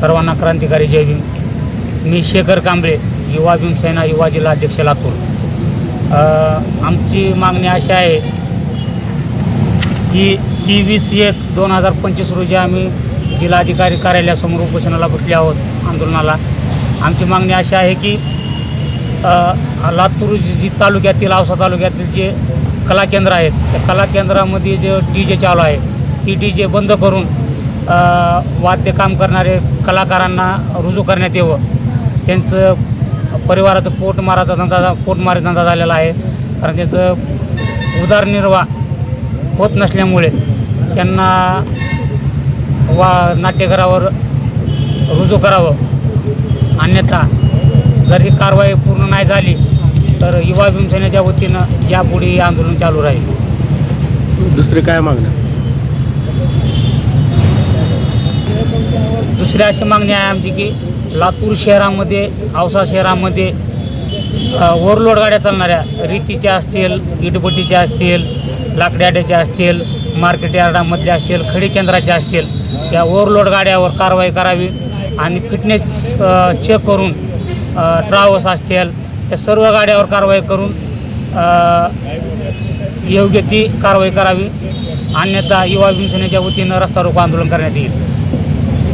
सर्वांना क्रांतिकारी जय भीम. मी शेखर कांबळे युवा भीमसेना युवा जिल्हा अध्यक्ष लातूर. आमची मागणी अशी आहे की तेवीस एक दोन हजार पंचवीस रोजी आम्ही जिल्हाधिकारी कार्यालयासमोर उपोषणाला बसले आहोत आंदोलनाला. आमची मागणी अशी आहे की लातूर जी तालुक्यातील औसा तालुक्यातील जे कला केंद्र आहेत त्या कला केंद्रामध्ये जे डी जे चालू आहे ती डी जे बंद करून वाद्य काम करणारे कलाकारांना रुजू करण्यात यावं. त्यांचं परिवाराचं पोटमाराचा धंदा पोटमारी धंदा झालेला आहे. कारण त्याचं उदरनिर्वाह होत नसल्यामुळे त्यांना वा नाट्यघरावर रुजू करावं. अन्यथा जर ही कारवाई पूर्ण नाही झाली तर युवा भीमसेनेच्या वतीनं यापुढे आंदोलन चालू राहील. दुसरी काय मागणं? दुसरी अशी मागणी आहे आमची की लातूर शहरामध्ये औसा शहरामध्ये अ, ओव्हरलोड गाड्या चालणाऱ्या रीतीच्या असतील इटभट्टीच्या असतील लाकड्याड्याच्या असतील मार्केट यार्डामधल्या असतील खडी केंद्राच्या असतील या ओव्हरलोड गाड्यावर कारवाई करावी आणि फिटनेस चेक करून ट्रॅव्हल्स असतील त्या सर्व गाड्यावर कारवाई करून योग्य ती कारवाई करावी. अन्यथा युवा भीमसेनेच्या वतीनं रस्ता रोको आंदोलन करण्यात येईल.